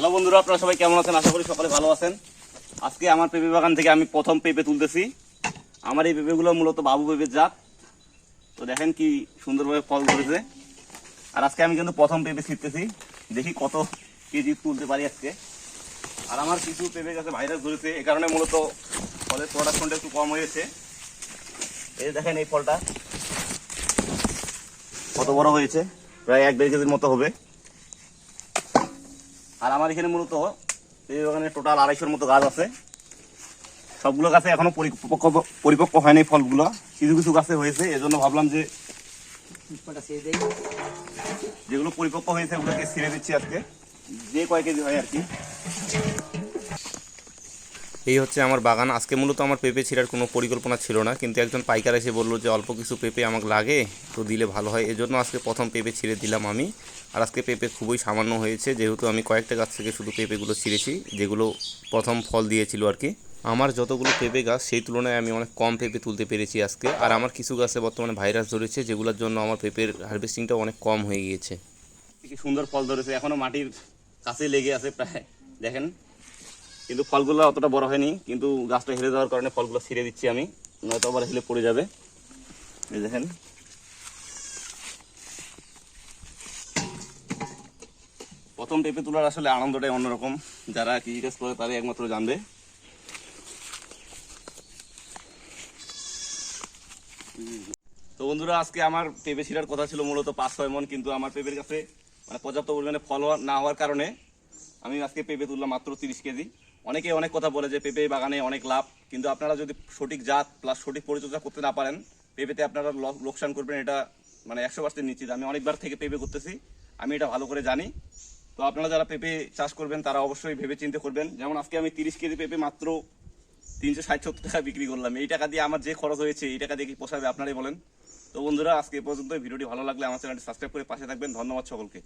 Hello বন্ধুরা, আপনারা সবাই কেমন আছেন? আশা করি সকলে ভালো আছেন। আজকে আমার পেঁপে বাগান থেকে আমি প্রথম পেঁপে তুলতেছি। আমার এই পেঁপেগুলো মূলত বাবু পেঁপের জাত। তো দেখেন কি সুন্দরভাবে ফল ধরেছে। আর আজকে আমি কিন্তু প্রথম পেঁপে ছিটতেছি দেখি কত কেজি তুলতে পারি আজকে। আর আমার কিছু পেঁপে গাছে ভাইরাস ধরেছে। এই কারণে মূলত ফলের প্রোডাকশনটা একটু কম হয়েছে। এই দেখেন এই ফলটা। কত বড় হয়েছে? প্রায় এক দেড় কেজির মতো হবে। আর আমার এখানে মূলত এই বাগানে টোটাল আড়াইশোর মতো গাছ আছে। সবগুলো গাছে এখনও পরিপক্ক পরিপক্ক হয়নি ফলগুলো। কিছু কিছু গাছে হয়েছে এজন্য ভাবলাম যে যেগুলো পরিপক্ক হয়েছে ওগুলোকে ছেড়ে দিচ্ছি আজকে। যে কয় কেজি হয় আর কি? এই হচ্ছে আমার বাগান। আজকে মূলত আমার পেঁপে ছিঁড়ার কোনো পরিকল্পনা ছিল না, কিন্তু একজন পাইকার এসে বলল যে, অল্প কিছু পেঁপে আমাকে লাগে, তো দিলে ভালো হয়। এজন্য আজকে প্রথম পেঁপে ছিঁড়ে দিলাম আমি। আর আজকে পেঁপে খুবই সামান্য হয়েছে, যেহেতু আমি কয়েকটা গাছ থেকে শুধু পেঁপেগুলো ছিঁড়েছি, যেগুলো প্রথম ফল দিয়েছিল আর কি। আমার যতগুলো পেঁপে গাছ, সেই তুলনায় আমি অনেক কম পেঁপে তুলতে পেরেছি আজকে। আর আমার কিছু গাছে বর্তমানে ভাইরাস ধরেছে, যেগুলোর জন্য আমার পেঁপের হারভেস্টিংটা অনেক কম হয়ে গিয়েছে। সুন্দর ফল ধরেছে এখনও মাটির কাছে লেগে আছে প্রায়। দেখেন কিন্তু ফলগুলো অতটা বড় হয়নি, কিন্তু গাছটা হেলে যাওয়ার কারণে ফলগুলো ছিঁড়ে দিচ্ছি আমি। নয়তো আবার হেলে পড়ে যাবে। দেখেন। প্রথম পেঁপে তোলার আসলে আনন্দটাই অন্যরকম। যারা কৃষি কাজ করে, তারাই একমাত্র জানবে। তো বন্ধুরা, আজকে আমার পেঁপে ছিঁড়ার কথা ছিল মূলত পাঁচ ছয় মন, কিন্তু আমার পেঁপের কাছে মানে পর্যাপ্ত পরিমাণে ফল না হওয়ার কারণে আমি আজকে পেঁপে তুললাম মাত্র তিরিশ কেজি। অনেকে অনেক কথা বলে যে পেঁপে বাগানে অনেক লাভ, কিন্তু আপনারা যদি সঠিক জাত প্লাস সঠিক পরিচর্যা করতে না পারেন, পেঁপেতে আপনারা লোকসান করবেন এটা মানে একশো পার্সেন্ট নিশ্চিত। আমি অনেকবার থেকে পেঁপে করতেছি, আমি এটা ভালো করে জানি। তো আপনারা যারা পেঁপে চাষ করবেন, তারা অবশ্যই ভেবে চিন্তে করবেন। যেমন আজকে আমি তিরিশ কেজি পেঁপে মাত্র তিনশো ষাট সত্তর টাকা বিক্রি করলাম। এই টাকা দিয়ে আমার যে খরচ হয়েছে, এই টাকা দিয়ে কি পোষাবে আপনারাই বলেন। তো বন্ধুরা, আজকে পর্যন্ত ভিডিওটি ভালো লাগলে আমার চ্যানেলটি সাবস্ক্রাইব করে পাশে থাকবেন। ধন্যবাদ সকলকে।